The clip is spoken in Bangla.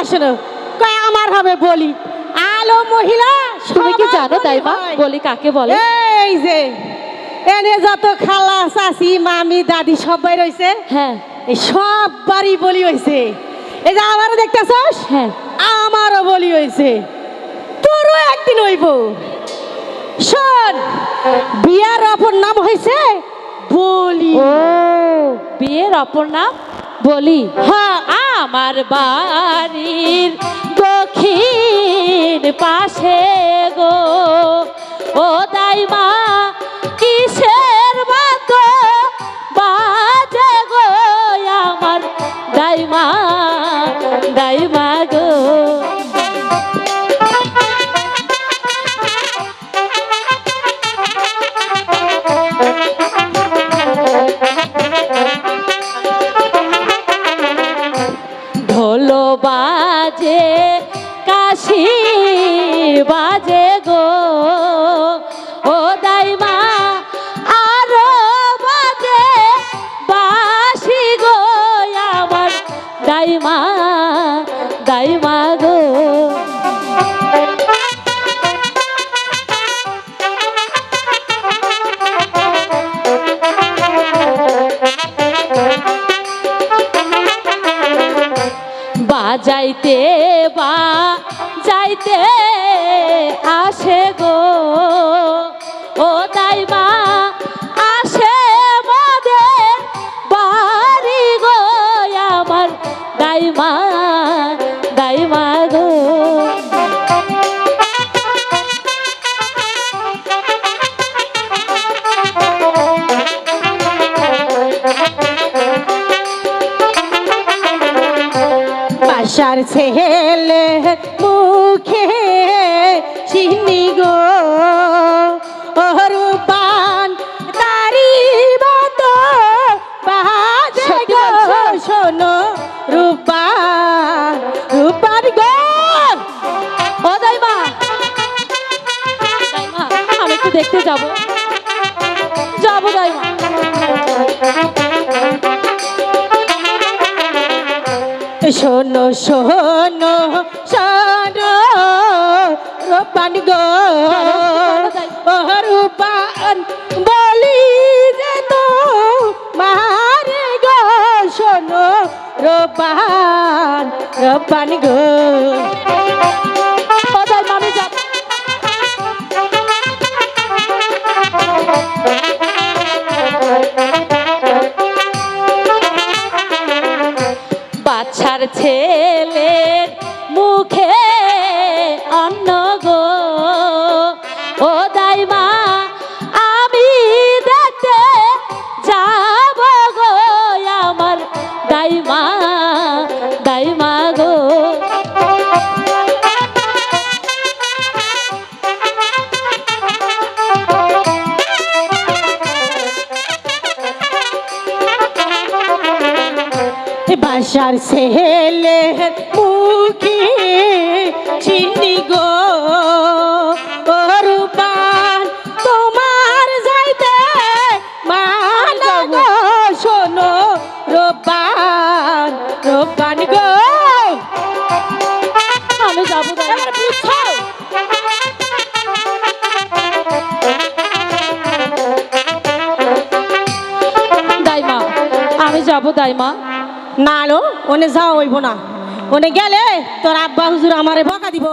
কথা শোনো। কয় আমার হবে বলি। আলো মহিলা তুমি কি জানো দাইমা? হয়। বলি কাকে বলে? এই যে এনে যত খালা চাচি মামি দাদি সবাই রয়েছে হ্যাঁ। এই সব বাড়ি বলি হয়েছে। এই যে আমারও দেখতেছস? হ্যাঁ। আমারও বলি হয়েছে। তোরও একদিন হইব। শোন বিয়ার অপর নাম হয়েছে বলি। ও বিয়ের অপর নাম? বলি হ্যাঁ আমার বাড়ির দক্ষিণ পাশে গো। ও দাইমা, কিসের মতো বাজে গো আমার দাইমা দাইমা গো? বাজে কাশি বাজে গো। ও দাইমা আরও বাজে বাসি গো আমার দাইমা দাইমা গো। বাজাইতে বা যাইতে আসে গো। বাসার ছেলে মুখে চিনি গো। ওর পান তারি বাজে গো? শোনো রূপা রূপার গো। ও দাইমা। দাইমা আমি একটু দেখতে যাব। যাব দাইমা। শোনো শোনো শোনো রূপান গো। রূপান, বলি যে তো মারে গো। শোনো, রূপান রূপান গো। gotta take. বাসার ছেলে মুখে চিনি গো। রূপান তোমার যাইতে মান গো শোনো রূপান রূপান গো। আমি যাব আমি যাব দাইমা। না আলো ওনে যাও হইব না। ওনে গেলে তোর আব্বা হুজুর আমারে বকা দিব।